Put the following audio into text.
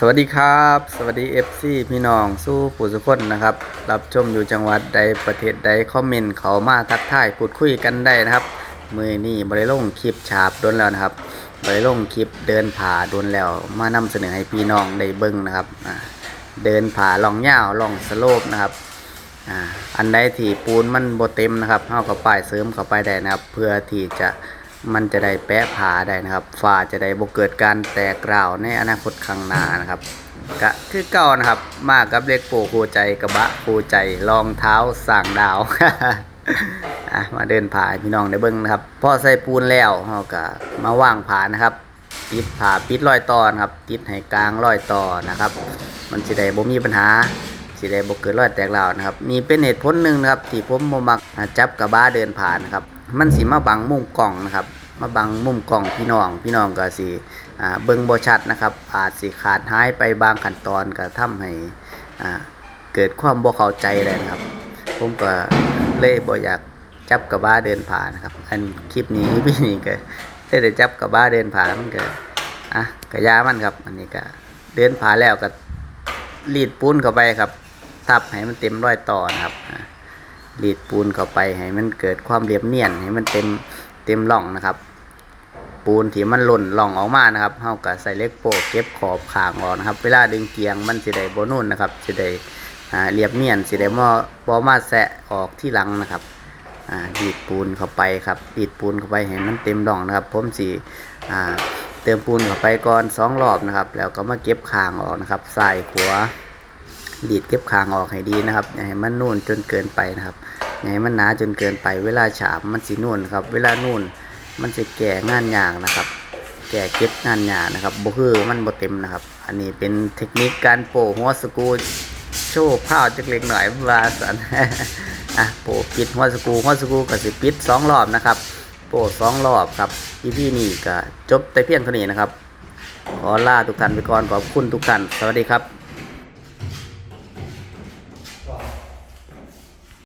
สวัสดีครับ สวัสดี FC พี่น้องสู้ผู้สุคนนะครับ รับชมอยู่จังหวัดใดประเทศใดคอมเมนต์เขามาทักทายพูดคุยกันได้นะครับมือนี่บริลงคลิปฉาบโดนแล้วนะครับบริลงคลิปเดินผาโดนแล้ว มานำเสนอให้พี่น้องได้เบิ่งนะครับเดินผาลองยาวลองสโลปนะครับอันใดที่ปูนมันบ่เต็มนะครับเฮาก็ป้ายเสริมเข้าไปได้นะครับ เพื่อที่จะ มันจะได้แปะผาได้นะครับฝ้าจะได้บ่เกิดการแตกร้าวในอนาคตข้างหน้านะครับก็คือเก่านะครับ มากับเล็กโปคู่ใจกระบะคู่ใจรองเท้าสั่งดาวอะมาเดินผ่าพี่น้องได้เบิ้งนะครับพอใส่ปูนแล้วเราก็มาว่างผ่านะครับปิดผ่าปิดรอยต่อนะครับปิดให้กลางรอยต่อนะครับ มันสิได้บ่มีปัญหาสิได้บ่เกิดรอยแตกร้าวนะครับมีเป็นเหตุผลหนึ่งนะครับ ที่ผมบ่มักจับกระบะเดินผ่านนะครับ มันสิมาบังมุมกล้องนะครับ มาบังมุมกล้องพี่น้อง พี่น้องก็สิเบิ่งบ่ชัดนะครับ อาจสิขาดหายไปบางขั้นตอนก็ทำให้เกิดความบ่เข้าใจเลยนะครับ ผมก็เลยบ่อยากจับกระบะเดินผ่านนะครับ อันคลิปนี้พี่นี่ก็ได้แต่จับกระบะเดินผ่านมันก็อะก็ยามันครับ อันนี้ก็เดินผ่านแล้วก็รีดปูนเข้าไปครับทับให้มันเต็มรอยต่อนะครับ รีดปูนเข้าไปให้มันเกิดความเรียบเนียนให้มันเต็มเต็มร่องนะครับ ปูนที่มันหล่นร่องออกมานะครับเฮาก็ใส่เล็กโปะเก็บขอบขางออกนะครับ เวลาดึงเกียงมันสิได้บ่นุ่นนะครับสิได้เรียบเนียนสิได้มอบอมาแสะออกที่หลังนะครับดีดปูนเข้าไปครับดีดปูนเข้าไปให้มันเต็มร่องนะครับผมสีเติมปูนเข้าไปก่อนสองรอบนะครับ แล้วก็มาเก็บคางออกนะครับใส่ขว ดีดเก็บคางออกให้ดีนะครับอย่าให้มันนุ่นจนเกินไปนะครับอย่าให้มันหนาจนเกินไป เวลาฉาบมันสีนุ่นครับ เวลานุ่นมันจะแก่งานยากนะครับ แก่เก็บงานยากนะครับบ่คือมันบ่เต็มนะครับ อันนี้เป็นเทคนิคการโปะหัวสกูโชว์ผ้าจักเล็กหน่อยว่าสันอะโปะปิดหัวสกูหัวสกูก็สิปิดสองรอบนะครับโปะสองรอบครับพี่พี่นี่ก็จบแต่เพียงเท่านี้นะครับขอลาทุกท่านไปก่อนขอบคุณทุกท่าน สวัสดีครับ